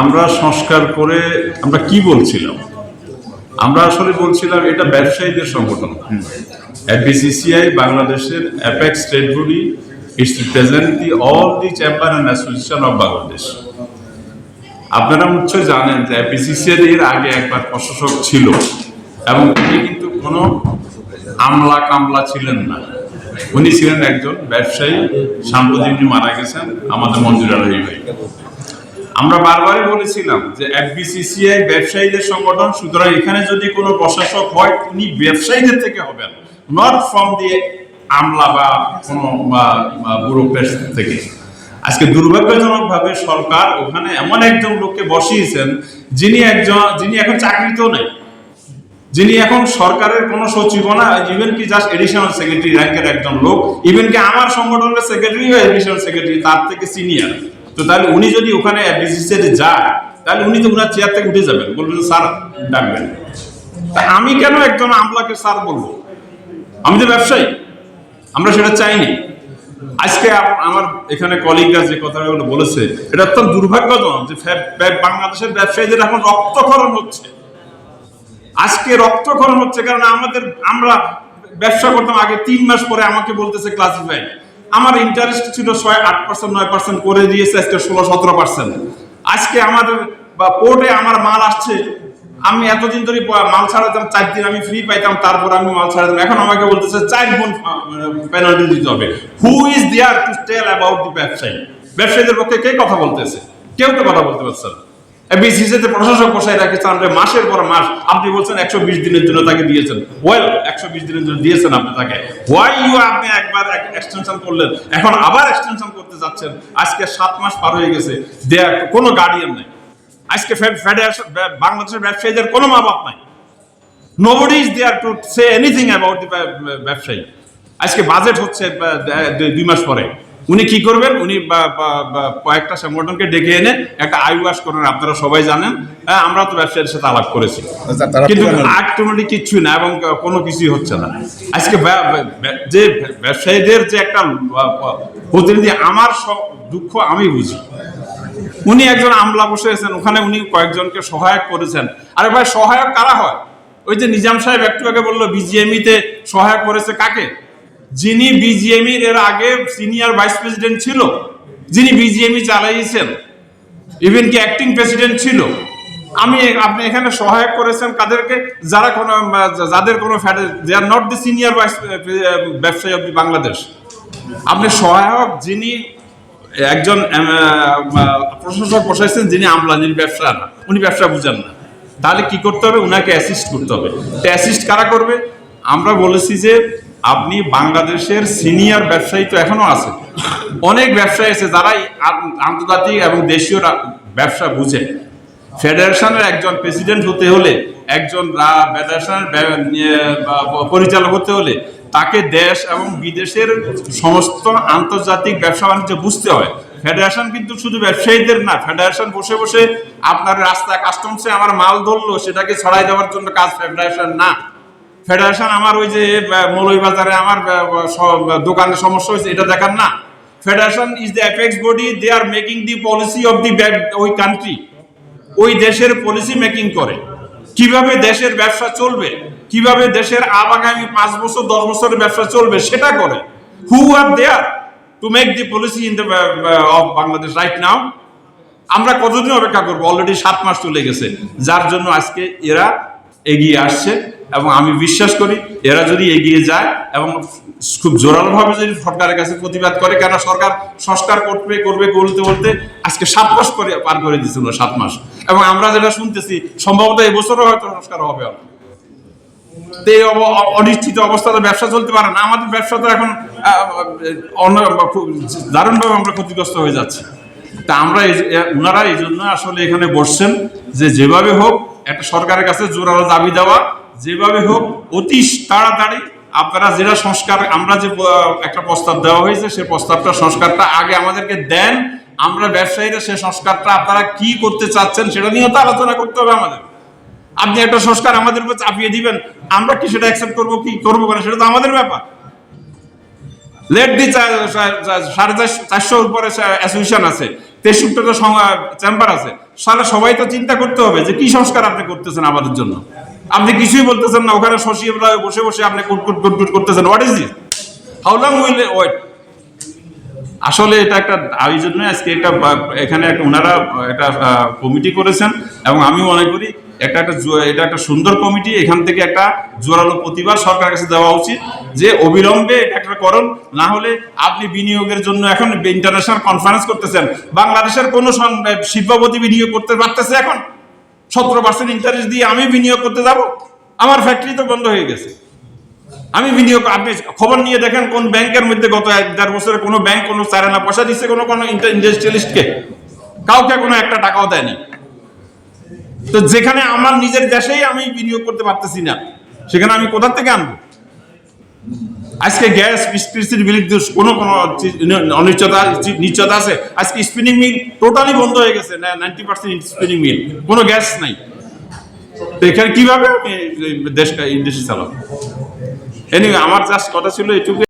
আমরা সংস্কার করে আমরা কি বলছিলাম? আমরা আসলে বলছিলাম এটা ব্যবসায়ীদের সংগঠন। এফবিসিসিআই, বাংলাদেশের apex state body it's represent the all the chamber and association of Bangladesh. আপনারা নিশ্চয় জানেন যে এফবিসিসিআই এর আগে একবার প্রশাসক ছিল এবং তিনি কিন্তু কোনো আমলা কামলা ছিলেন না। উনি ছিলেন একজন ব্যবসায়ী, সাম্প্রতিক মারা গেছেন, আমাদের মঞ্জুর আলহী ভাই। আমরা বারবারই বলেছিলাম যে এফবিসিসিআই ব্যবসায়ীদের সংগঠন, সুতরাং এখানে যদি কোনো প্রশাসক হয়, উনি ব্যবসায়ীদের থেকে হবেন নট ফ্রম দি আমলা বা কোনো ব্যুরোক্রেট থেকে। আজকে দুর্ভাগ্যজনকভাবে সরকার ওখানে এমন একজন লোককে বসিয়েছেন, যিনি একজন, যিনি এখন চাকরিতেও নেই। যিনি এখন সরকারের কোনো সচিব না ইভেন কি জাস্ট এডিশনাল সেক্রেটারি র্যাঙ্কের একজন লোক ইভেন কি আমার সংগঠনের সেক্রেটারি বা এডিশনাল সেক্রেটারি তার থেকে সিনিয়র তো তাহলে উনি যদি ওখানে যায়, তাহলে উনি তো ওনার চেয়ার থেকে উঠে যাবেন। বলবেন স্যার, ডাকবেন। তা আমি কেন একজন আমলাকে স্যার বলব? আমি তো ব্যবসায়ী। আমরা সেটা চাইনি। আজকে আমার এখানে কলিগরা যে কথাগুলো বলেছে, এটা অত্যন্ত দুর্ভাগ্যজনক যে বাংলাদেশের ব্যবসায়ীদের এখন রক্তক্ষরণ হচ্ছে। আজকে রক্তক্ষরণ হচ্ছে, কারণ আমাদের আমরা ব্যবসা করতাম আগে তিন মাস পরে আমাকে বলতেছে ক্লাসিফাই আমার ইন্টারেস্ট ছিল ছয় আট পার্সেন্ট নয় পার্সেন্ট করে দিয়েছে, আজকে ষোলো সতেরো পার্সেন্ট আজকে আমাদের বা পোর্টে আমার মাল আসছে, আমি এতদিন ধরে মাল ছাড়াতাম, চার দিন আমি ফ্রি পাইতাম, তারপর আমি মাল ছাড়াতাম। এখন আমাকে বলতেছে, চার গুণ পেনাল্টি দিতে হবে। Who is there to tell about the ব্যবসায়ী? ব্যবসায়ীদের পক্ষে কে কথা বলতেছে? কেউ তো কথা বলতে পারছে না। বিসিসিতে প্রশাসক বসায় রাখেছেন আপনি মাসের পর মাস আপনি বলছেন একশো বিশ দিনের জন্য তাকে দিয়েছেন। ওয়েল একশো বিশ দিনের জন্য দিয়েছেন আপনি তাকে। ওয়াই ইউ আপনি একবার এক্সটেনশন করলেন? এখন আবার এক্সটেনশন করতে যাচ্ছেন। আজকে সাত মাস পার হয়ে গেছে। দেয়ার কোনো গার্ডিয়ান নেই। আজকে বাংলাদেশের ব্যবসায়ীদের কোনো মা বাপ নাই। Nobody is there to say anything about the ব্যবসায়ী। আজকে বাজেট হচ্ছে দুই মাস পরে। উনি কি করবেন? উনি কয়েকটা সংগঠনকে ডেকে এনে একটা আইওয়াস করেন আপনারা সবাই জানেন। হ্যাঁ, আমরা তো ব্যবসায়ীর সাথে আলাপ করেছি। আচ্ছা, কিন্তু আলটিমেটলি কিচ্ছু না এবং কোনো কিছুই হচ্ছে না। আজকে যে ব্যবসায়ীদের যে একটা প্রতিনিধি আমার দুঃখ আমি বুঝি। উনি একজন আমলা বসে আছেন ওখানে উনি কয়েকজনকে সহায়ক করেছেন। আরে ভাই সহায়ক কারা হয়? ওই যে নিজাম সাহেব একটু আগে বলল বিজিএমই তে সহায়ক করেছে কাকে? যিনি বিজিএমই এর আগে সিনিয়র ভাইস প্রেসিডেন্ট ছিল, যিনি বিজিএমই চালাইয়েছেন ইভেন কি অ্যাক্টিং প্রেসিডেন্ট ছিল। আমি আপনি এখানে সহায়ক করেছেন কাদেরকে, যারা কোনো, যাদের কোনো they are not the senior vice ব্যবসায়ী অব দি বাংলাদেশ আপনি সহায়ক যিনি একজন প্রশাসক বসাইছেন, যিনি আমলা যিনি ব্যবসা না, উনি ব্যবসা বুঝেন না। তাহলে কি করতে হবে? উনাকে অ্যাসিস্ট করতে হবে। অ্যাসিস্ট কারা করবে? আমরা বলেছি যে আপনি বাংলাদেশের সিনিয়র ব্যবসায়ী তো এখনও আছে। অনেক ব্যবসায়ী আছে যারা এই আন- আন্তর্জাতিক এবং দেশীয় ব্যবসা বুঝে। ফেডারেশনের একজন প্রেসিডেন্ট হতে হলে, একজন ফেডারেশনের বা পরিচালক হতে হলে তাকে দেশ এবং বিদেশের সমস্ত আন্তর্জাতিক ব্যবসা বাণিজ্য বুঝতে হয়। ফেডারেশন কিন্তু শুধু ব্যবসায়ীদের না, ফেডারেশন বসে বসে আপনার রাস্তায় কাস্টমসে আমার মাল ধরলো, সেটাকে ছড়াই দেওয়ার জন্য কাজ ফেডারেশন না। ফেডারেশন আমার ওই যে মৌলভীবাজারে আমার আহ, স- দোকানে সমস্যা হয়েছে এটা দেখার না। Federation is the apex body they are making the policy of the ওই কান্ট্রি ওই দেশের পলিসি মেকিং করে। কীভাবে দেশের ব্যবসা চলবে? কীভাবে দেশের আগামী পাঁচ বছর দশ বছরের ব্যবসা চলবে? সেটা করে। Who are there to make the policy in the of Bangladesh right now আমরা কতদিন অপেক্ষা করব? অলরেডি সাত মাস চলে গেছে। যার জন্য আজকে এরা এগিয়ে আসছে। এবং আমি বিশ্বাস করি এরা যদি এগিয়ে যায় এবং খুব জোরালোভাবে যদি সরকারের কাছে প্রতিবাদ করে কেন সরকার সংস্কার করবে করবে বলতে বলতে আজকে সাত মাস করে পার করে দিয়েছিল, সাত মাস। এবং আমরা যেটা শুনতেছি, সম্ভবত এবছরও হয়তো সংস্কার হবে। এই অনিশ্চিত অবস্থাতে ব্যবসা চলতে পারে না। আমাদের ব্যবসা তো এখন অন্য দারুণভাবে আমরা ক্ষতিগ্রস্ত হয়ে যাচ্ছি। তা আমরা ওনারা এই জন্য আসলে এখানে বসছেন যে যেভাবে হোক, একটা সরকারের কাছে জোরালো দাবি দেওয়া যেভাবে হোক, অতি তাড়াতাড়ি আপনারা যেটা সংস্কার, আমরা যে একটা প্রস্তাব দেওয়া হয়েছে সেই প্রস্তাবটা, সংস্কারটা আগে আমাদেরকে দেন। আমরা ব্যবসায়ীরা সেই সংস্কারটা আপনারা কি করতে চাচ্ছেন সেটা নিয়েও তো আলোচনা করতে হবে আমাদের। আপনি একটা সংস্কার আমাদের উপর চাপিয়ে দিবেন, আমরা কি সেটা অ্যাকসেপ্ট করব, কি করব না, সেটা তো আমাদের ব্যাপার। লেট দি সাড়ে চারশো চারশোর উপরে অ্যাসোসিয়েশন আছে, তেষট্টিটা চেম্বার আছে। সারা সবাই তো চিন্তা করতে হবে যে কি সংস্কার আপনি করতেছেন আমাদের জন্য। আপনি কিছুই বলতেছেন না, ওখানে সচিবরা বসে বসে আপনি কুটকুট কুটকুট করতেছেন। What is this how long will wait আসলে এটা একটা এই জন্য আজকে একটা এখানে একটা ওনারা একটা কমিটি করেছেন এবং আমি মনে করি একটা একটা এটা একটা সুন্দর কমিটি এখান থেকে একটা জোরালো প্রতিবাদ সরকারের কাছে দেওয়া উচিত যে অবিলম্বে এটা একটা করুন, না হলে আপনি বিনিয়োগের জন্য এখন ইন্টারন্যাশনাল কনফারেন্স করতেছেন। বাংলাদেশের কোনো শিল্পপতি বিনিয়োগ করতে পারতেছে এখন? সতেরো পার্সেন্ট ইন্টারেস্ট দিয়ে আমি বিনিয়োগ করতে যাব, আমার ফ্যাক্টরি তো বন্ধ হয়ে গেছে। আমি বিনিয়োগ, আপনি খবর নিয়ে দেখেন কোন ব্যাংকের মধ্যে গত এক দেড় বছরে কোনো ব্যাংক কোনো চারে না পয়সা দিচ্ছে কোনো কোনো ইন্ডাস্ট্রিয়ালিস্টকে কাউকে কোনো একটা টাকাও দেয়নি। তো যেখানে আমার নিজের দেশেই আমি বিনিয়োগ করতে পারতেছি না, সেখানে আমি কোথার থেকে আনব? আজকে গ্যাস কৃষির বিরুদ্ধে কোনো কোনো অনিশ্চয়তা নিশ্চয়তা আছে। আজকে স্পিনিং মিল টোটালি বন্ধ হয়ে গেছে নাইনটি পার্সেন্ট স্পিনিং মিল কোনো গ্যাস নাই। তো এখানে কীভাবে আমি দেশটা ইন্ডাস্ট্রি চালাবো এনিওয়ে আমার জাস্ট কথা ছিল এটুকু